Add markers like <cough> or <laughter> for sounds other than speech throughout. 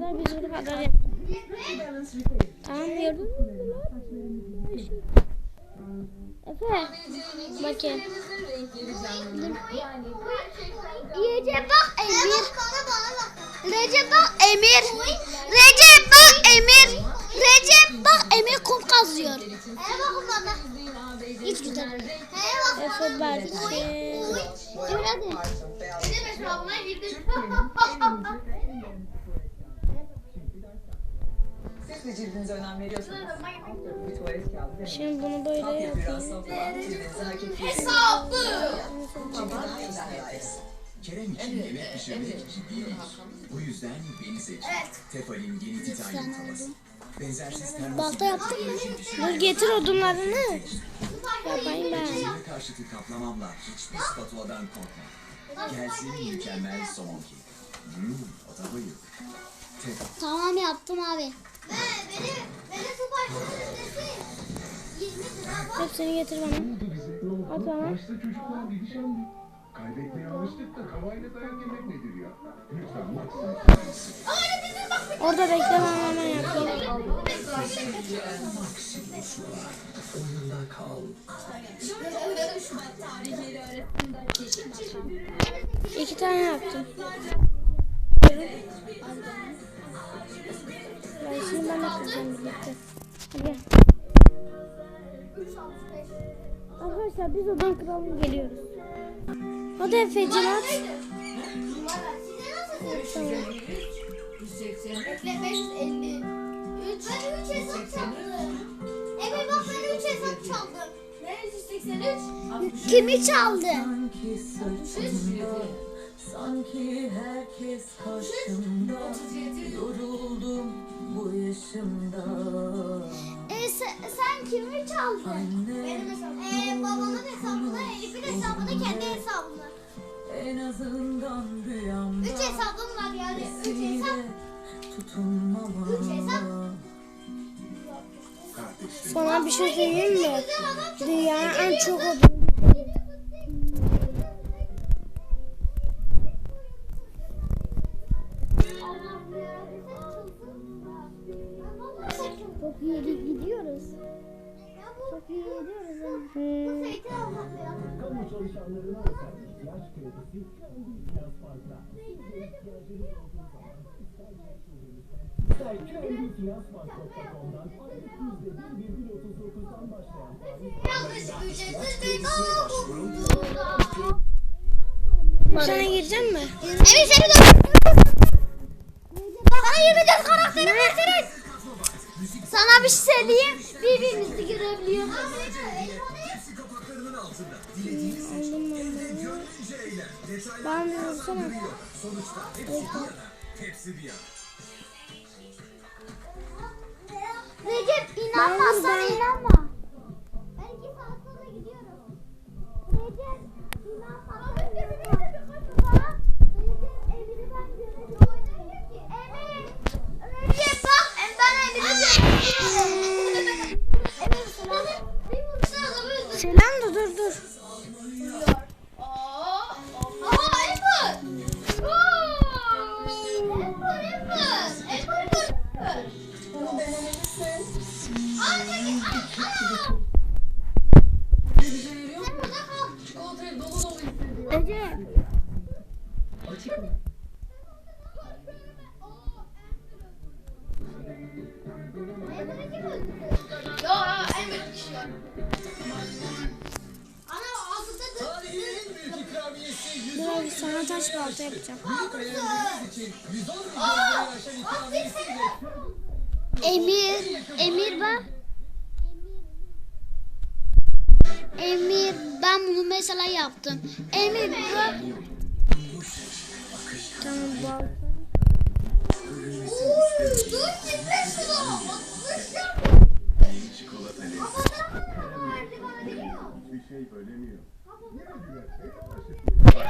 kadar sürü kadar yaptım. Mü? Efe. Bakayım. Recep bak Emir. Recep bak Emir. Recep bak Emir. Recep bak Emir kum kazıyor. Bakın. Hiç güzel. Efe Berke. Emir hadi. <laughs> De cildinize önem veriyorsanız bir tuvalet kağıdı ve Şimdi bunu böyle yapayım. Hesabı. Kerem için yemek pişirmek ciddi Bu yüzden beni seç. Tefal'in yeni titanyum tavası. Benzersiz termos Balta yaptın mı? Dur getir odunlarını. Yapayım ben. Çiğne karşıtı kaplamamla hiçbir spatuladan korkma. Gelsin mükemmel somon ki. Hmm, o da. Tefal. Tamam yaptım abi. Hepsini getir bana. At bana. Orada bekle ben hemen yapayım. Oyunda kal. İki tane yaptım. Ben şimdi ben de kıracağım birlikte. Hadi gel. Arkadaşlar biz odan kralım geliyoruz. Hadi Efe'cim at. Tamam. 550. Ben 3 hesap çaldım. Evet bak ben 3 hesap çaldım. Ne 183? Kimi çaldı? Sanki sırtımda, sanki herkes karşımda. Yoruldum bu yaşımda. E, sen, sen kimi çaldın? Anne, Benim hesabım. Ee, babamın hesabını, Elif'in hesabını, kendi hesabını. en azından rüyamda. Üç hesabım var yani. Üç hesap. Tutunmama. Üç hesap. Sana bir şey söyleyeyim mi? Dünyanın en çok odun. Çok iyi gidiyoruz. Çok iyi gidiyoruz. Hmm. Kamu çalışanlarına özel ihtiyaç kredisi kendi ihtiyaç farkına. İster kendi ihtiyaç fark.com'dan aylık %1,39'dan başlayan faiz Sana gireceğim mi? Evet seni de. Sana 24 karakteri gösterin. Sana bir şey söyleyeyim. Birbirimizi görebiliyoruz. Ben bunu. Gönlünce eğlen. Detaylar Ben Tarihin en büyük ikramiyesi 110 Dur abi sana taş balta yapacağım. için 110 milyon liraya aşan ikramiyesiyle Emir, Emir bak. Emir, ben bunu mesela yaptım. Emir bak. Tamam balta.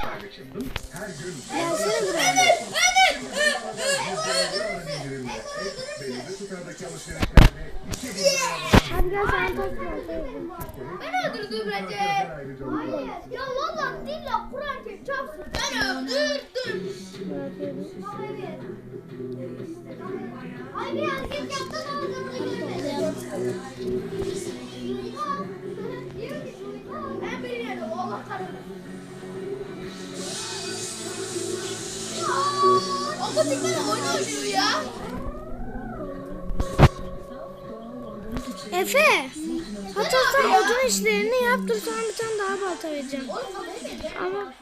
Kardeşim, her gün Gelsene buraya. Belirli tutardaki alışverişlerde iki bin Hadi gel sana taş balta yapayım. Ben öldürdüm Recep. var. Ya valla dille Kur'an çarpsın. Ben öldürdüm. Ay bir hareket yaptın ağzımda görmedim. Ben bilmiyorum. Allah kahretsin. Tane oyun oynuyor ya. Efe. Hatta sen odun işlerini yap dur sana bir tane daha balta vereceğim. Ama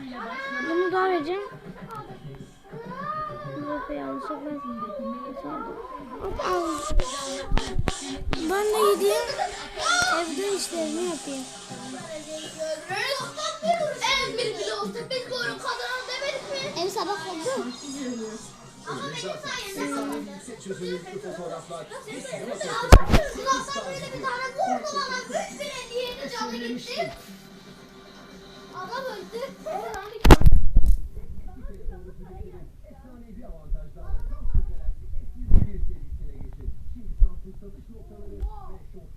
bunu daha vereceğim. Yanlışlıkla Hop al. Ben de gideyim evde işlerini yapayım. En bir bile olsa biz golü kazanan demedik mi? Ev sabah oldu. Ama benim sayemde Yüksek çözünürlüklü fotoğraflar. Kulaktan böyle bir tane vurdu bana. Üç bin hediyeyle canı gitti. Adam öldü. Efsanevi avantajlarla Samsung Galaxy S21 serisine geçin. Şimdi Samsung satış noktaları ve şoktan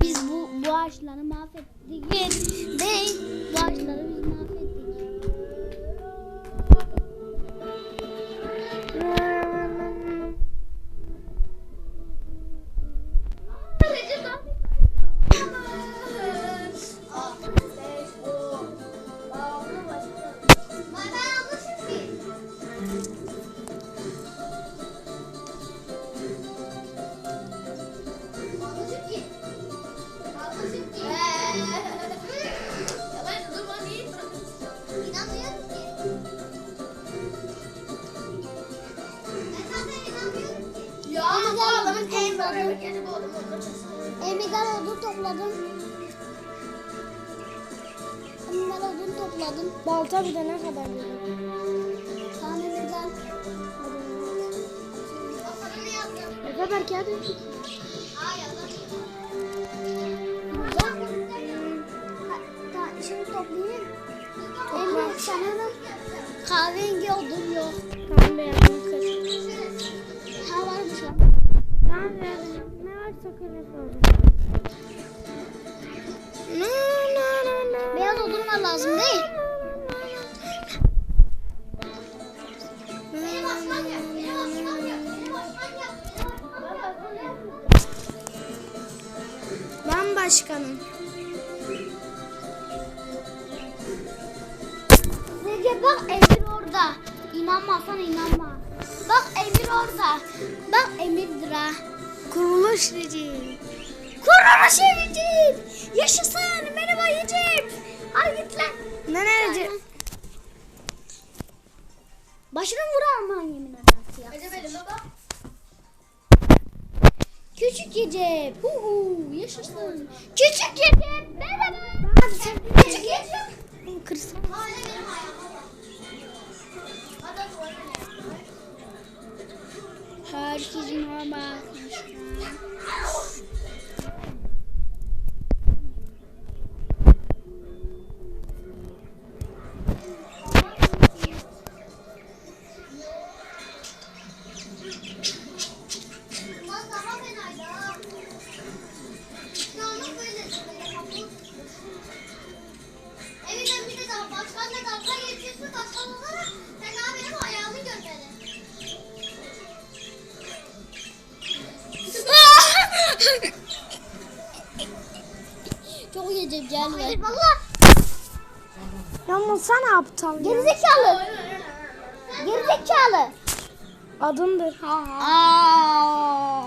Biz bu, bu ağaçları mahvettik. Değil. Bu ağaçları biz mahvettik. Emigal odun topladım. Emigal odun topladım. Balta bir de ne kadar güzel. Tamam Emigal. Efe belki hadi. Tamam şimdi toplayayım. Emre sanırım kahverengi odun yok. Tamam beyazını Beyaz odun var lazım değil. Benim aslan yap. Benim aslan yap. Benim aslan yap. Ben başkanım. Recep bak Emir orada. İnanmazsan inanma. Kuruluş Recep. Kurumuş Recep. Yaşasın. Merhaba Recep. Ay git lan. Ne ne Recep? Başını vur aman yemin edersin ya. Recep bak. Küçük Recep. Hu hu yaşasın. Küçük Recep. Merhaba. Yiyeceğim gel. Valla Yalnız sen aptal ya. gerizekalı. Gerizekalı. Adındır. Aa.